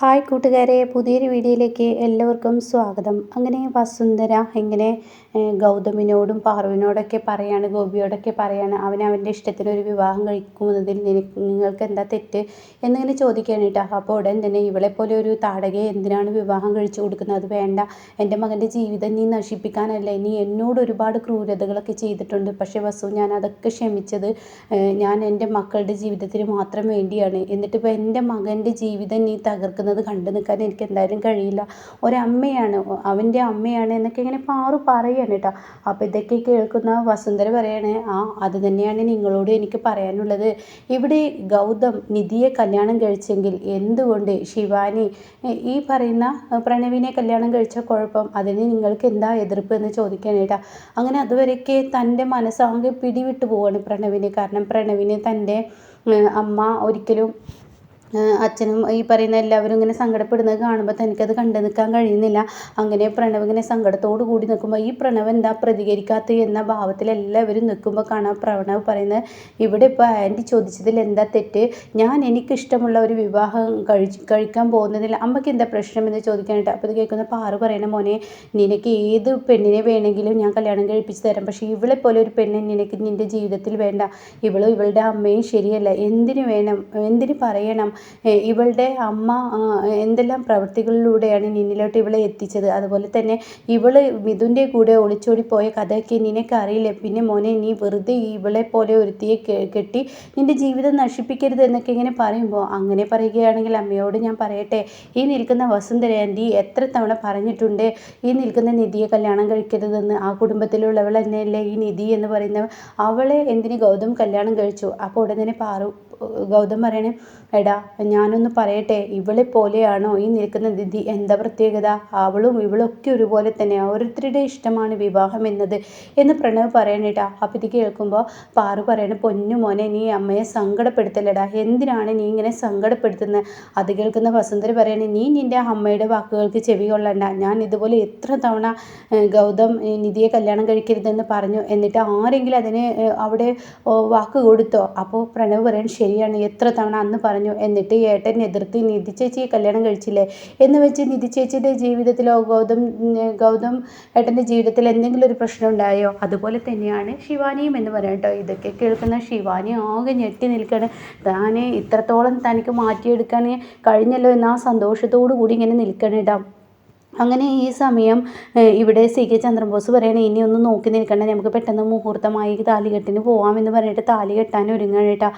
Hi കൂട്ടുകാരെ പുതിയൊരു വീഡിയോയിലേക്ക് എല്ലാവർക്കും സ്വാഗതം. അങ്ങനെ വസുന്ധര ഇങ്ങനെ ഗൗതമിനോടും പാർവിനോടൊക്കെ പറയാണ് ഗോപിയോടൊക്കെ പറയാണ് അവൻ അവന്റെ ഇഷ്ടത്തിന് ഒരു വിവാഹം കഴിക്കുന്നതിൽ നിങ്ങൾക്ക് എന്താ തെറ്റ്? എന്നിങ്ങനെ ചോദിക്കുകയാണ് കേട്ടോ. അപ്പോൾ ഉടൻ തന്നെ ഇവളെപ്പോലെ ഒരു താടകയെ എന്തിനാണ് വിവാഹം കഴിച്ചു കൊടുക്കുന്നത്? അത് വേണ്ട. എന്റെ മകന്റെ ജീവിതം നീ നശിപ്പിക്കാനല്ല. നീ എന്നോട് ഒരുപാട് ക്രൂരതകളൊക്കെ ചെയ്തിട്ടുണ്ട്. പക്ഷേ വസു ഞാൻ അതൊക്കെ ക്ഷമിച്ചത് ഞാൻ എന്റെ മക്കളുടെ ജീവിതത്തിന് മാത്രം വേണ്ടിയാണ്. എന്നിട്ടിപ്പോൾ എന്റെ മകന്റെ ജീവിതം നീ തകർക്കുന്നത് നിൽക്കുന്നത് കണ്ടു നിൽക്കാൻ എനിക്ക് എന്തായാലും കഴിയില്ല. ഒരമ്മയാണ് അവന്റെ അമ്മയാണ് എന്നൊക്കെ ഇങ്ങനെ പാറു പറയാണ് കേട്ടോ. അപ്പോൾ ഇതൊക്കെ കേൾക്കുന്ന വസുന്ധര പറയണേ ആ അത് തന്നെയാണ് നിങ്ങളോട് എനിക്ക് പറയാനുള്ളത്. ഇവിടെ ഗൗതം നിധിയെ കല്യാണം കഴിച്ചെങ്കിൽ എന്തുകൊണ്ട് ശിവാനി ഈ പറയുന്ന പ്രണവിനെ കല്യാണം കഴിച്ച കുഴപ്പം അതിന് നിങ്ങൾക്ക് എന്താ എതിർപ്പ് എന്ന് ചോദിക്കാനേട്ടാ അങ്ങനെ അതുവരെയൊക്കെ തന്റെ മനസ്സാകെ പിടിവിട്ടു പോവാണ് പ്രണവിന്. കാരണം പ്രണവിന് തന്റെ അമ്മ ഒരിക്കലും അച്ഛനും ഈ പറയുന്ന എല്ലാവരും ഇങ്ങനെ സങ്കടപ്പെടുന്നത് കാണുമ്പോൾ തനിക്കത് കണ്ടു നിൽക്കാൻ കഴിയുന്നില്ല. അങ്ങനെ പ്രണവ് ഇങ്ങനെ സങ്കടത്തോടു കൂടി നിൽക്കുമ്പോൾ ഈ പ്രണവ് എന്താ പ്രതികരിക്കാത്ത എന്ന ഭാവത്തിൽ എല്ലാവരും നിൽക്കുമ്പോൾ കാണാം പ്രണവ് പറയുന്നത് ഇവിടെ ഇപ്പോൾ ആന്റി ചോദിച്ചതിൽ എന്താ തെറ്റ്? ഞാൻ എനിക്കിഷ്ടമുള്ള ഒരു വിവാഹം കഴിച്ച് കഴിക്കാൻ പോകുന്നതിൽ അമ്മയ്ക്ക് എന്താ പ്രശ്നം എന്ന് ചോദിക്കാനായിട്ട്? അപ്പോൾ ഇത് കേൾക്കുന്ന പാറു പറയണ മോനെ നിനക്ക് ഏത് പെണ്ണിനെ വേണമെങ്കിലും ഞാൻ കല്യാണം കഴിപ്പിച്ച് തരാം. പക്ഷേ ഇവളെ പോലെ ഒരു പെണ്ണ് നിനക്ക് നിന്റെ ജീവിതത്തിൽ വേണ്ട. ഇവളും ഇവളുടെ അമ്മയും ശരിയല്ല. എന്തിനു വേണം? എന്തിനു പറയണം? ഇവളുടെ അമ്മ എന്തെല്ലാം പ്രവൃത്തികളിലൂടെയാണ് നിന്നിലോട്ട് ഇവളെ എത്തിച്ചത്? അതുപോലെ തന്നെ ഇവൾ മിഥുന്റെ കൂടെ ഒളിച്ചോടി പോയ കഥയൊക്കെ നിനക്കറിയില്ല പിന്നെ മോനെ നീ വെറുതെ ഇവളെ പോലെ ഒരുത്തിയെ കെട്ടി നിന്റെ ജീവിതം നശിപ്പിക്കരുത് എന്നൊക്കെ ഇങ്ങനെ പറയുമ്പോൾ അങ്ങനെ പറയുകയാണെങ്കിൽ അമ്മയോട് ഞാൻ പറയട്ടെ ഈ നിൽക്കുന്ന വസുന്ധര ആന്റി എത്ര തവണ പറഞ്ഞിട്ടുണ്ട് ഈ നിൽക്കുന്ന നിധിയെ കല്യാണം കഴിക്കരുതെന്ന്? ആ കുടുംബത്തിലുള്ളവൾ തന്നെയല്ലേ ഈ നിധി എന്ന് പറയുന്ന അവളെ എന്തിന് ഗൗതം കല്യാണം കഴിച്ചു? അപ്പോൾ ഉടനെ പാറു ഗൗതം പറയണേ എടാ ഞാനൊന്ന് പറയട്ടെ ഇവളെ പോലെയാണോ ഈ നിൽക്കുന്ന ദിദി എന്താ പ്രത്യേകത? അവളും ഇവളൊക്കെ ഒരുപോലെ തന്നെ ഓരോരുത്തരുടെ ഇഷ്ടമാണ് വിവാഹം എന്നത് എന്ന് പ്രണവ് പറയണേട്ടാ അപ്പം ഇത് കേൾക്കുമ്പോൾ പാറു പറയണ പൊന്നു മോനെ നീ അമ്മയെ സങ്കടപ്പെടുത്തലടാ. എന്തിനാണ് നീ ഇങ്ങനെ സങ്കടപ്പെടുത്തുന്നത് അത് കേൾക്കുന്ന വസുന്ധര പറയണേ നീ നിന്റെ അമ്മയുടെ വാക്കുകൾക്ക് ചെവി കൊള്ളണ്ട. ഞാൻ ഇതുപോലെ എത്ര തവണ ഗൗതം നിധിയെ കല്യാണം കഴിക്കരുതെന്ന് പറഞ്ഞു. എന്നിട്ട് ആരെങ്കിലും അതിന് അവിടെ വാക്ക് കൊടുത്തോ? അപ്പോൾ പ്രണവ് പറയാൻ ശരിയാണ് എത്ര തവണ അന്ന് പറഞ്ഞു എന്നിട്ട് ഏട്ടൻ എതിർത്ത് നിധി ചേച്ചിയെ കല്യാണം കഴിച്ചില്ലേ? എന്ന് വെച്ച് നിധി ചേച്ചിയുടെ ജീവിതത്തിലോ ഗൗതം ഗൗതം ഏട്ടന്റെ ജീവിതത്തിൽ എന്തെങ്കിലും ഒരു പ്രശ്നം ഉണ്ടായോ? അതുപോലെ തന്നെയാണ് ശിവാനിയും എന്ന് പറയാം കേട്ടോ. ഇതൊക്കെ കേൾക്കുന്ന ശിവാനി ആകെ ഞെട്ടി നിൽക്കുകയാണ്. താനെ ഇത്രത്തോളം തനിക്ക് മാറ്റിയെടുക്കാൻ കഴിഞ്ഞല്ലോ എന്ന ആ സന്തോഷത്തോടു കൂടി ഇങ്ങനെ നിൽക്കണം അങ്ങനെ ഈ സമയം ഇവിടെ സി കെ ചന്ദ്രബോസ് പറയണ ഇനി ഒന്ന് നോക്കി നിൽക്കണ്ട നമുക്ക് പെട്ടെന്ന് മുഹൂർത്തമായി താലികെട്ടിന് പോവാമെന്ന് പറഞ്ഞിട്ട് താലി കെട്ടാൻ ഒരുങ്ങണേട്ടാ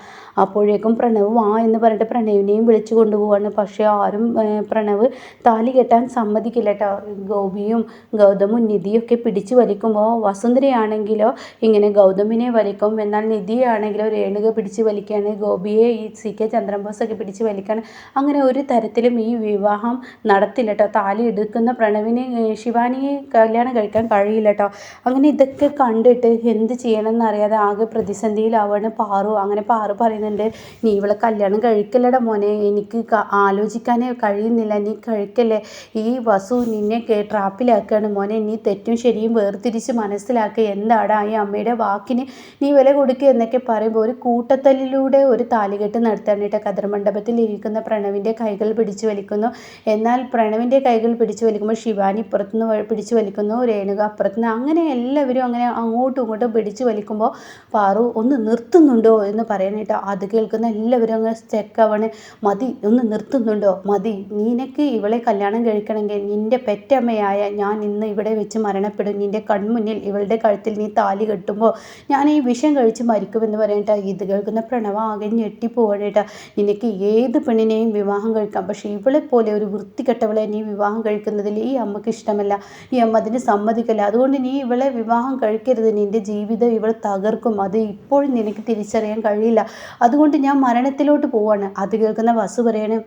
അപ്പോഴേക്കും പ്രണവ് വാ എന്ന് പറഞ്ഞിട്ട് പ്രണവിനെയും വിളിച്ചു കൊണ്ടുപോവാണ്. പക്ഷേ ആരും പ്രണവ് താലി കെട്ടാൻ സമ്മതിക്കില്ല കേട്ടോ. ഗോപിയും ഗൗതമും നിധിയൊക്കെ പിടിച്ചു വലിക്കുമ്പോൾ വസുന്ധരയാണെങ്കിലോ ഇങ്ങനെ ഗൗതമിനെ വലിക്കും. എന്നാൽ നിധിയാണെങ്കിലോ രേണുക പിടിച്ച് വലിക്കുകയാണ്. ഗോപിയെ ഈ സി കെ ചന്ദ്രബോസൊക്കെ പിടിച്ച് വലിക്കുകയാണ്. അങ്ങനെ ഒരു തരത്തിലും ഈ വിവാഹം നടത്തില്ല കേട്ടോ. താലി എടുക്കുന്ന നിൽക്കുന്ന പ്രണവിനെ ശിവാനിയെ കല്യാണം കഴിക്കാൻ കഴിയില്ല കേട്ടോ അങ്ങനെ ഇതൊക്കെ കണ്ടിട്ട് എന്ത് ചെയ്യണമെന്ന് അറിയാതെ ആകെ പ്രതിസന്ധിയിലാവാണ് പാറു. അങ്ങനെ പാറു പറയുന്നുണ്ട് നീ ഇവളെ കല്യാണം കഴിക്കല്ലട മോനെ. എനിക്ക് ആലോചിക്കാനേ കഴിയുന്നില്ല. നീ കഴിക്കല്ലേ. ഈ വസു നിന്നെ ട്രാപ്പിലാക്കുകയാണ് മോനെ. നീ തെറ്റും ശരിയും വേർതിരിച്ച് മനസ്സിലാക്കുക എന്താടാ ഈ അമ്മയുടെ വാക്കിന് നീ വില കൊടുക്കുക എന്നൊക്കെ പറയുമ്പോൾ ഒരു കൂട്ടത്തല്ലിലൂടെ ഒരു താലികെട്ട് നടത്താനായിട്ട് കതിർമണ്ഡപത്തിൽ ഇരിക്കുന്ന പ്രണവിന്റെ കൈകൾ പിടിച്ചു വലിക്കുന്നു. എന്നാൽ പ്രണവിന്റെ കൈകൾ പിടിച്ചു വലിക്കുമ്പോൾ ശിവാനി ഇപ്പുറത്തുനിന്ന് പിടിച്ചു വലിക്കുന്നു രേണുക അപ്പുറത്തുനിന്ന് അങ്ങനെ എല്ലാവരും അങ്ങനെ അങ്ങോട്ടും ഇങ്ങോട്ടും പിടിച്ചു വലിക്കുമ്പോൾ പാറു ഒന്ന് നിർത്തുന്നുണ്ടോ എന്ന് പറയാനായിട്ട് അത് കേൾക്കുന്ന എല്ലാവരും അങ്ങ് സ്റ്റെക്കാവണ് മതി ഒന്ന് നിർത്തുന്നുണ്ടോ? മതി നിനക്ക് ഇവളെ കല്യാണം കഴിക്കണമെങ്കിൽ നിന്റെ പെറ്റമ്മയായ ഞാൻ ഇന്ന് ഇവിടെ വെച്ച് മരണപ്പെടും. നിന്റെ കൺമുന്നിൽ ഇവളുടെ കഴുത്തിൽ നീ താലി കെട്ടുമ്പോൾ ഞാൻ ഈ വിഷം കഴിച്ച് മരിക്കുമെന്ന് പറയട്ടെ ഇത് കേൾക്കുന്ന പ്രണവ ആകെ ഞെട്ടിപ്പോവാണേട്ടാ നിനക്ക് ഏത് പെണ്ണിനെയും വിവാഹം കഴിക്കാം. പക്ഷേ ഇവളെ പോലെ ഒരു വൃത്തികെട്ടവളെ നീ വിവാഹം കഴിക്കുന്നത് കഴിക്കുന്നതിൽ ഈ അമ്മയ്ക്ക് ഇഷ്ടമല്ല ഈ അമ്മ അതിന് സമ്മതിക്കല്ല. അതുകൊണ്ട് നീ ഇവളെ വിവാഹം കഴിക്കരുത്. നിന്റെ ജീവിതം ഇവൾ തകർക്കും. അത് ഇപ്പോഴും നിനക്ക് തിരിച്ചറിയാൻ കഴിയില്ല. അതുകൊണ്ട് ഞാൻ മരണത്തിലോട്ട് പോവാണ്. അത് കേൾക്കുന്ന വസു പറയണേ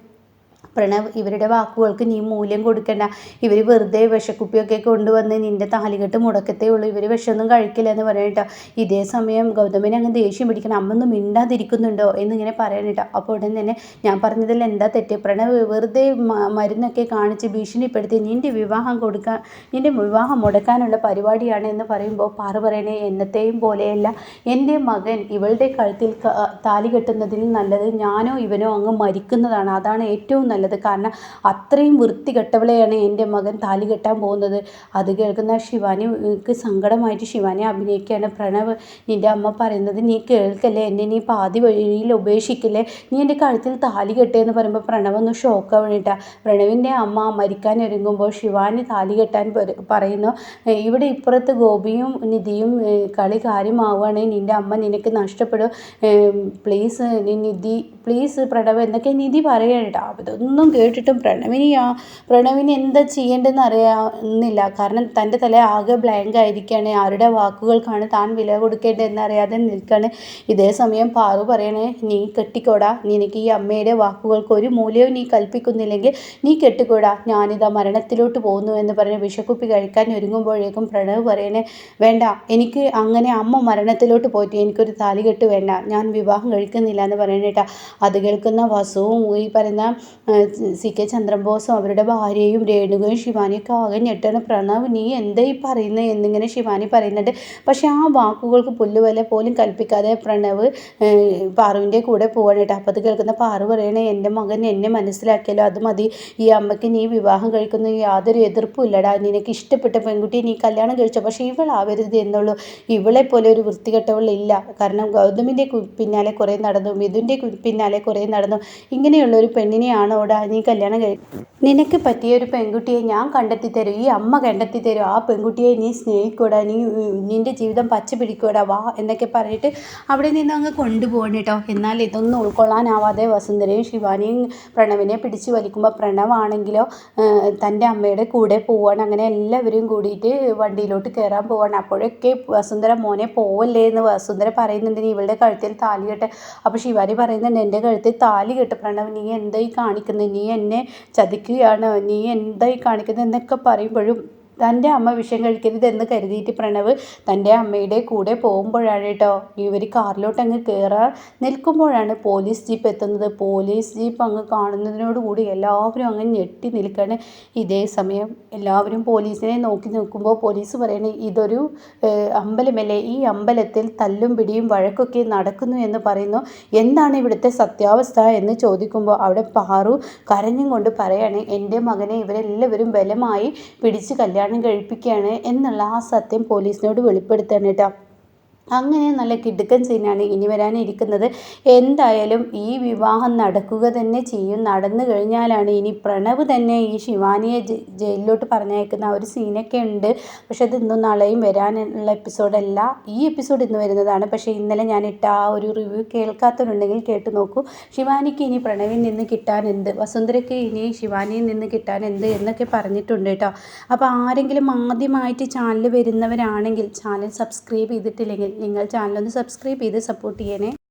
പ്രണവ് ഇവരുടെ വാക്കുകൾക്ക് നീ മൂല്യം കൊടുക്കേണ്ട. ഇവർ വെറുതെ വിഷക്കുപ്പിയൊക്കെ കൊണ്ടുവന്ന് നിന്റെ താലികെട്ട് മുടക്കത്തേ ഉള്ളൂ ഇവർ വിഷമൊന്നും കഴിക്കില്ല എന്ന് പറയട്ടോ ഇതേ സമയം ഗൗതമിനെ അങ്ങ് ദേഷ്യം പിടിക്കണം. അമ്മൊന്നും മിണ്ടാതിരിക്കുന്നുണ്ടോ എന്നിങ്ങനെ പറയണേട്ടോ അപ്പോൾ ഉടൻ തന്നെ ഞാൻ പറഞ്ഞതിൽ എന്താ തെറ്റ്? പ്രണവ് വെറുതെ മരുന്നൊക്കെ കാണിച്ച് ഭീഷണിപ്പെടുത്തി നിന്റെ വിവാഹം കൊടുക്കാൻ നിന്റെ വിവാഹം മുടക്കാനുള്ള പരിപാടിയാണ് എന്ന് പറയുമ്പോൾ പാറു പറയണേ എന്നത്തെയും പോലെയല്ല. എന്റെ മകൻ ഇവളുടെ കഴുത്തിൽ താലി കെട്ടുന്നതിൽ നല്ലത് ഞാനോ ഇവനോ അങ്ങ് മരിക്കുന്നതാണ്. അതാണ് ഏറ്റവും നല്ലത്. നല്ലത് കാരണം അത്രയും വൃത്തികെട്ടവളെയാണ് എന്റെ മകൻ താലി കെട്ടാൻ പോകുന്നത്. അത് കേൾക്കുന്ന ശിവാനിക്ക് സങ്കടമായിട്ട് ശിവാനി അഭിനയിക്കുകയാണ്. പ്രണവ് നിന്റെ അമ്മ പറയുന്നത് നീ കേൾക്കല്ലേ? എന്നെ നീ പാതി വഴിയിൽ ഉപേക്ഷിക്കില്ലേ? നീ എന്റെ കഴുത്തിൽ താലി കെട്ടിയെന്ന് പറയുമ്പോൾ പ്രണവ് ഒന്ന് ഷോക്ക് വേണ്ടിയിട്ടാണ് പ്രണവിന്റെ അമ്മ മരിക്കാൻ ഒരുങ്ങുമ്പോൾ ശിവാനി താലി കെട്ടാൻ പറയുന്നു ഇവിടെ ഇപ്പുറത്ത് ഗോപിയും നിധിയും കളി കാര്യമാവുകയാണെങ്കിൽ നിന്റെ അമ്മ നിനക്ക് നഷ്ടപ്പെടും. പ്ലീസ് നിധി പ്ലീസ് പ്രണവ് എന്നൊക്കെ നിധി പറയണ്ട ഇതൊന്നും കേട്ടിട്ടും പ്രണവിനെയാ പ്രണവിന് എന്താ ചെയ്യേണ്ടതെന്ന് അറിയാവുന്നില്ല. കാരണം തന്റെ തല ആകെ ബ്ലാങ്ക് ആയിരിക്കുകയാണ് ആരുടെ വാക്കുകൾക്കാണ് താൻ വില കൊടുക്കേണ്ടതെന്ന് അറിയാതെ നിൽക്കുകയാണ് ഇതേ സമയം പാറു പറയണേ നീ കെട്ടിക്കോടാ. നിനക്ക് ഈ അമ്മയുടെ വാക്കുകൾക്ക് ഒരു മൂല്യവും നീ കൽപ്പിക്കുന്നില്ലെങ്കിൽ നീ കെട്ടിക്കോടാ. ഞാനിതാ മരണത്തിലോട്ട് പോകുന്നു എന്ന് പറഞ്ഞ് വിഷക്കുപ്പി കഴിക്കാൻ ഒരുങ്ങുമ്പോഴേക്കും പ്രണവ് പറയണേ വേണ്ട. എനിക്ക് അങ്ങനെ അമ്മ മരണത്തിലോട്ട് പോയിട്ട് എനിക്കൊരു താലികെട്ട് വേണ്ട. ഞാൻ വിവാഹം കഴിക്കുന്നില്ല എന്ന് പറയണേട്ടാ. അത് കേൾക്കുന്ന വസുവും ഈ പറയുന്ന സി കെ ചന്ദ്രബോസും അവരുടെ ഭാര്യയും രേണുകയും ശിവാനിയൊക്കെ ആകെ ഞെട്ടാണ്. പ്രണവ് നീ എന്താ ഈ പറയുന്നത് എന്നിങ്ങനെ ശിവാനി പറയുന്നുണ്ട്. പക്ഷേ ആ വാക്കുകൾക്ക് പുല്ലുവില പോലും കൽപ്പിക്കാതെ പ്രണവ് പാറുവിന്റെ കൂടെ പോവാണ് കേട്ടോ. അപ്പോൾ അത് കേൾക്കുന്ന പാറു പറയണേ എന്റെ മകൻ എന്നെ മനസ്സിലാക്കിയാലോ അത് മതി. ഈ അമ്മയ്ക്ക് നീ വിവാഹം കഴിക്കുന്ന യാതൊരു എതിർപ്പും ഇല്ലടാ. നിനക്ക് ഇഷ്ടപ്പെട്ട പെൺകുട്ടി നീ കല്യാണം കഴിച്ചോ? പക്ഷേ ഇവളാവരുത് എന്നുള്ളൂ. ഇവളെ പോലെ ഒരു വൃത്തികെട്ടവളില്ല കാരണം ഗൗതമിന്റെ പിന്നാലെ കുറേ നടന്നു മിഥുന്റെ പിന്നാലെ കുറേ നടന്നു. ഇങ്ങനെയുള്ള ഒരു പെണ്ണിനെയാണോടാ നീ കല്യാണം കഴി നിനക്ക് പറ്റിയ ഒരു പെൺകുട്ടിയെ ഞാൻ കണ്ടെത്തി തരും. ഈ അമ്മ കണ്ടെത്തി തരും. ആ പെൺകുട്ടിയെ നീ സ്നേഹിക്കൂടാ. നീ നിന്റെ ജീവിതം പച്ച പിടിക്കൂടാ. വാ എന്നൊക്കെ പറഞ്ഞിട്ട് അവിടെ നിന്ന് അങ്ങ് കൊണ്ടുപോകണം കേട്ടോ എന്നാൽ ഇതൊന്നും ഉൾക്കൊള്ളാനാവാതെ വസുന്ധരയും ശിവാനിയും പ്രണവിനെ പിടിച്ചു വലിക്കുമ്പോൾ പ്രണവാണെങ്കിലോ തന്റെ അമ്മയുടെ കൂടെ പോവാണ്. അങ്ങനെ എല്ലാവരും കൂടിയിട്ട് വണ്ടിയിലോട്ട് കയറാൻ പോവാണ്. അപ്പോഴൊക്കെ വസുന്ധര മോനെ പോവല്ലേ എന്ന് വസുന്ധര പറയുന്നുണ്ട്. നീ ഇവളുടെ കഴുത്തിൽ താലി കെട്ടെ. അപ്പോൾ ശിവാനി പറയുന്നുണ്ട് എന്റെ കഴുത്തിൽ താലി കെട്ട് പ്രണവ്. നീ എന്തായി കാണിക്കുന്നത്? നീ എന്നെ ചതിക്കുകയാണ് നീ എന്തായി കാണിക്കുന്നത് എന്നൊക്കെ പറയുമ്പോഴും തന്റെ അമ്മ വിഷം കഴിക്കരുത് എന്ന് കരുതിയിട്ട് പ്രണവ് തന്റെ അമ്മയുടെ കൂടെ പോകുമ്പോഴാണ് കേട്ടോ. ഇവർ കാറിലോട്ട് അങ്ങ് കയറാൻ നിൽക്കുമ്പോഴാണ് പോലീസ് ജീപ്പ് എത്തുന്നത്. പോലീസ് ജീപ്പ് അങ്ങ് കാണുന്നതിനോടുകൂടി എല്ലാവരും അങ്ങ് ഞെട്ടി നിൽക്കുകയാണ് ഇതേ സമയം എല്ലാവരും പോലീസിനെ നോക്കി നിൽക്കുമ്പോൾ പോലീസ് പറയണേ ഇതൊരു അമ്പലമല്ലേ? ഈ അമ്പലത്തിൽ തല്ലും പിടിയും വഴക്കൊക്കെ നടക്കുന്നു എന്ന് പറയുന്നു. എന്താണ് ഇവിടുത്തെ സത്യാവസ്ഥ? എന്ന് ചോദിക്കുമ്പോൾ അവിടെ പാറു കരഞ്ഞും കൊണ്ട് പറയാണ് എന്റെ മകനെ ഇവരെല്ലാവരും ബലമായി പിടിച്ച് കല്യാണം കഴിപ്പിക്കുകയാണ് എന്നുള്ള ആ സത്യം പോലീസിനോട് വെളിപ്പെടുത്താണ് കേട്ടോ. അങ്ങനെ നല്ല കിടുക്കൻ സീനാണ് ഇനി വരാനിരിക്കുന്നത്. എന്തായാലും ഈ വിവാഹം നടക്കുക തന്നെ ചെയ്യും. നടന്നു കഴിഞ്ഞാലാണ് ഇനി പ്രണവ് തന്നെ ഈ ശിവാനിയെ ജയിലിലോട്ട് പറഞ്ഞയക്കുന്ന ഒരു സീനൊക്കെ ഉണ്ട്. പക്ഷെ അത് ഇന്നും നാളെയും വരാനുള്ള എപ്പിസോഡല്ല. ഈ എപ്പിസോഡ് ഇന്ന് വരുന്നതാണ്. പക്ഷേ ഇന്നലെ ഞാൻ ഇട്ട ആ ഒരു റിവ്യൂ കേൾക്കാത്തവരുണ്ടെങ്കിൽ കേട്ട് നോക്കൂ. ശിവാനിക്ക് ഇനി പ്രണവിൽ നിന്ന് കിട്ടാൻ എന്ത് വസുന്ധരയ്ക്ക് ഇനി ശിവാനിയിൽ നിന്ന് കിട്ടാൻ എന്ത് എന്നൊക്കെ പറഞ്ഞിട്ടുണ്ട് കേട്ടോ. അപ്പോൾ ആരെങ്കിലും ആദ്യമായിട്ട് ചാനൽ വരുന്നവരാണെങ്കിൽ ചാനൽ സബ്സ്ക്രൈബ് ചെയ്തിട്ടില്ലെങ്കിൽ നിങ്ങൾ ചാനലൊന്ന് സബ്സ്ക്രൈബ് ചെയ്ത് സപ്പോർട്ട് ചെയ്യണേ.